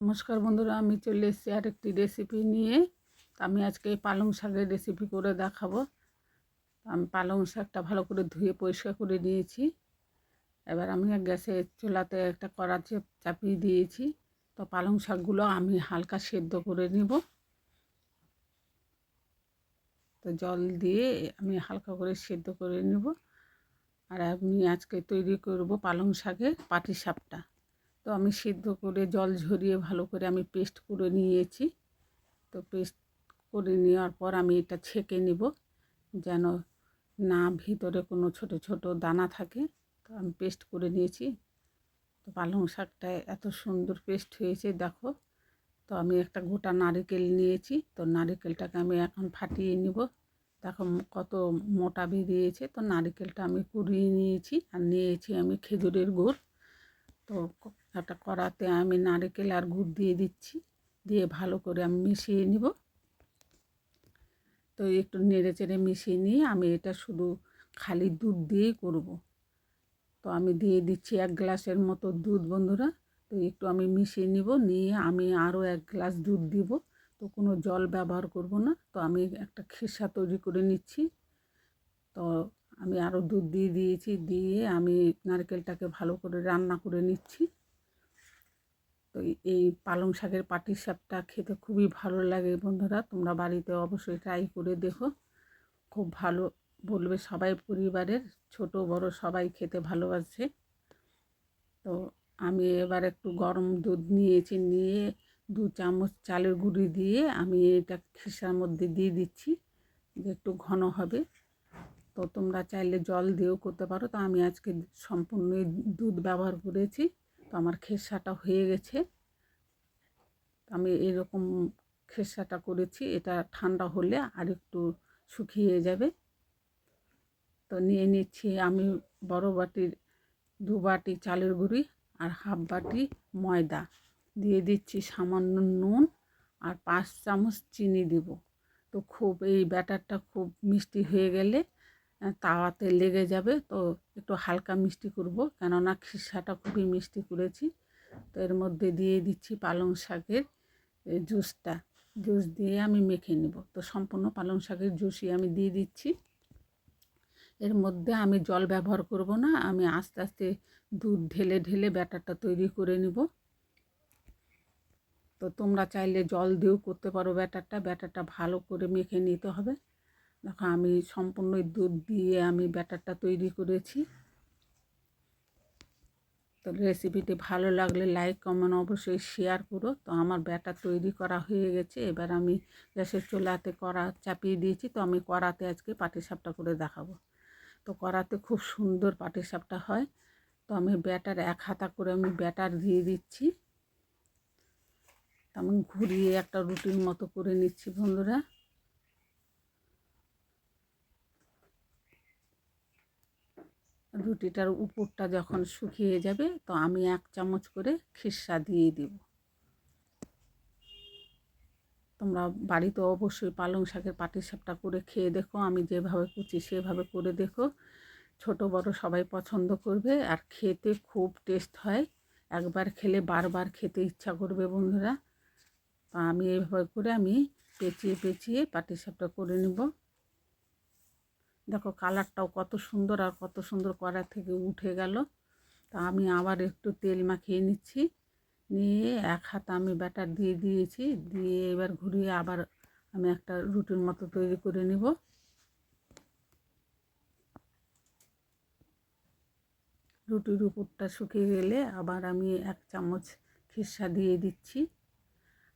নমস্কার বন্ধুরা, আমি চলে এসেছি আর একটি রেসিপি নিয়ে আমি আজকে পালং শাকের রেসিপি করে দেখাবো। আমি পালং শাকটা ভালো করে ধুয়ে পরিষ্কার করে নিয়েছি। এবার আমি গ্যাসে চুলাতে একটা কড়া চাপিয়ে দিয়েছি। তো পালং শাকগুলো আমি হালকা সেদ্ধ করে নিব। তো জল দিয়ে আমি হালকা করে সেদ্ধ করে নেব। আর আমি আজকে তৈরি করব পালং শাকের পাটি সাপটা তো আমি সিদ্ধ করে জল ঝরিয়ে ভালো করে আমি পেস্ট করে নিয়েছি। তো পেস্ট করে নেওয়ার পর আমি এটা ছেঁকে নিব যেন না ভিতরে কোনো ছোট ছোট দানা থাকে। তো আমি পেস্ট করে নিয়েছি। তো পালং শাকটা এত সুন্দর পেস্ট হয়েছে, দেখো। তো আমি একটা গোটা নারিকেল নিয়েছি। তো নারিকেলটাকে আমি এখন ফাটিয়ে নিব। দেখো কত মোটা বেরিয়েছে। তো নারিকেলটা আমি কুড়িয়ে নিয়েছি আর নিয়েছি আমি খেজুরের গুড়। তো একটা কড়াতে আমি নারকেল আর গুড় দিয়ে দিচ্ছি। দিয়ে ভালো করে আমি মিশিয়ে নিব। তো একটু নেড়ে চেড়ে মিশিয়ে নিয়ে আমি এটা শুধু খালি দুধ দিয়েই করব। তো আমি দিয়ে দিচ্ছি এক গ্লাসের মতো দুধ বন্ধুরা। তো একটু আমি মিশিয়ে নিব, নিয়ে আমি আরও এক গ্লাস দুধ দিব। তো কোনো জল ব্যবহার করব না। তো আমি একটা খেসা তৈরি করে নিচ্ছি। তো আমি আরও দুধ দিয়ে দিয়েছি। দিয়ে আমি নারকেলটাকে ভালো করে রান্না করে নিচ্ছি। তো এই পালং শাকের পাটির শাকটা খেতে খুবই ভালো লাগে বন্ধুরা। তোমরা বাড়িতে অবশ্যই ট্রাই করে দেখো। খুব ভালো বলবে সবাই পরিবারের। ছোট, বড় সবাই খেতে ভালোবাসে। তো আমি এবার একটু গরম দুধ নিয়েছি, নিয়ে দু চামচ চালের গুঁড়ি দিয়ে আমি এটা খিসার মধ্যে দিয়ে দিচ্ছি যে একটু ঘন হবে। তো তোমরা চাইলে জল দিয়েও করতে পারো। তো আমি আজকে সম্পূর্ণ দুধ ব্যবহার করেছি। তো আমার খেসাটা হয়ে গেছে। আমি এরকম খেসাটা করেছি, এটা ঠান্ডা হলে আর একটু শুকিয়ে যাবে। তো নিয়ে নিচ্ছি আমি বড় বাটির, দু বাটি চালের গুঁড়ি আর হাফ বাটি ময়দা। দিয়ে দিচ্ছি সামান্য নুন আর পাঁচ চামচ চিনি দিব। তো খুব, এই ব্যাটারটা খুব মিষ্টি হয়ে গেলে তাওয়াতে লেগে যাবে। তো একটু হালকা মিষ্টি করব। কেননা খিসাটা খুবই মিষ্টি করেছি। তো এর মধ্যে দিয়ে দিচ্ছি পালং শাকের জুসটা। জুস দিয়ে আমি মেখে নেব। তো সম্পূর্ণ পালং শাকের জুসই আমি দিয়ে দিচ্ছি। এর মধ্যে আমি জল ব্যবহার করব না। আমি আস্তে আস্তে দুধ ঢেলে ঢেলে ব্যাটারটা তৈরি করে নিব। তো তোমরা চাইলে জল দিয়েও করতে পারো ব্যাটারটা। ব্যাটারটা ভালো করে মেখে নিতে হবে। দেখো আমি সম্পূর্ণ দুধ দিয়ে আমি ব্যাটারটা তৈরি করেছি। তো রেসিপিটি ভালো লাগলে লাইক কমেন্ট অবশ্যই শেয়ার করো। তো আমার ব্যাটার তৈরি করা হয়ে গেছে। এবার আমি গ্যাসের চুলাতে কড়া চাপিয়ে দিয়েছি। তো আমি কড়াতে আজকে পাটিসাপটা করে দেখাবো। তো কড়াতে খুব সুন্দর পাটিসাপটা হয়। তো আমি ব্যাটার এক হাতা করে আমি ব্যাটার দিয়ে দিচ্ছি। আমি ঘুরিয়ে একটা রুটির মতো করে নিচ্ছি বন্ধুরা। রুটিটার উপরটা যখন শুকিয়ে যাবে, তো আমি এক চামচ করে খিসা দিয়ে দেব। তোমরা বাড়িতে অবশ্যই পালং শাকের পাটি সাপটা করে খেয়ে দেখো, আমি যেভাবে কুচি সেভাবে করে দেখো। ছোট, বড় সবাই পছন্দ করবে আর খেতে খুব টেস্ট হয়। একবার খেলে বারবার খেতে ইচ্ছা করবে বন্ধুরা। আমি এইভাবে করে আমি পেঁচিয়ে পেঁচিয়ে পাটি সাপটা করে নেব। দেখো কালারটাও কত সুন্দর আর কত সুন্দর কড়া থেকে উঠে গেল। তা আমি আবার একটু তেল মাখিয়ে নিচ্ছি। নিয়ে এক হাত আমি ব্যাটার দিয়ে দিয়েছি। দিয়ে এবার ঘুরিয়ে আবার আমি একটা রুটির মতো তৈরি করে নিব। রুটির উপরটা শুকিয়ে গেলে আবার আমি এক চামচ খিসা দিয়ে দিচ্ছি।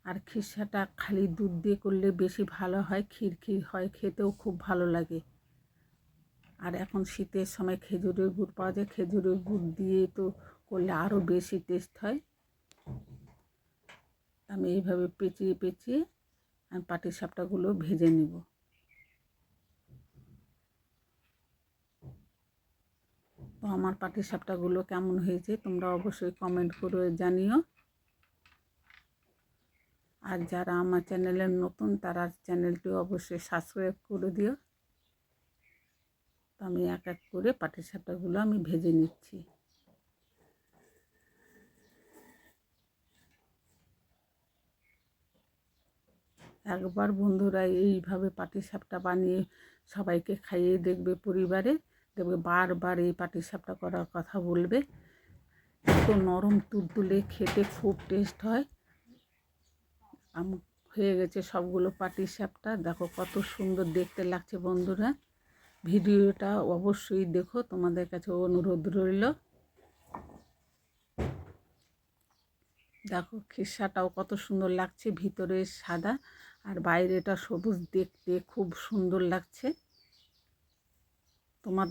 আর খিসাটা খালি দুধ দিয়ে করলে বেশি ভালো হয়, ক্ষীর ক্ষীর হয়, খেতেও খুব ভালো লাগে। আর এখন শীতের সময় খেজুরের গুড় পাওয়া যায়। খেজুরের গুড় দিয়ে তো করলে আরও বেশি টেস্ট হয়। আমি এইভাবে পেঁচিয়ে পেঁচিয়ে আমি পাটির সাপটাগুলো ভেজে নেব। তো আমার পাটির সাপটাগুলো কেমন হয়েছে তোমরা অবশ্যই কমেন্ট করে জানিও। আর যারা আমার চ্যানেলের নতুন তারা চ্যানেলটি অবশ্যই সাবস্ক্রাইব করে দিও। আমি এক এক করে পাটের সাপটাগুলো আমি ভেজে নিচ্ছি। একবার বন্ধুরা এইভাবে পাটিসাপটা বানিয়ে সবাইকে খাইয়ে দেখবে পরিবারে, দেখবে বারবার এই পাটিসাপটা করার কথা বলবে। এত নরম তুলতুলে খেতে খুব টেস্ট হয়। আম, হয়ে গেছে সবগুলো পাটিসাপটা দেখো কত সুন্দর দেখতে লাগছে বন্ধুরা। ভিডিওটা অবশ্যই দেখো, তোমাদের কাছে অনুরোধ রইল। দেখো, খিসাটাও কত সুন্দর লাগছে, ভিতরে সাদা আর বাইরেটা সবুজ দেখতে খুব সুন্দর লাগছে। তোমাদের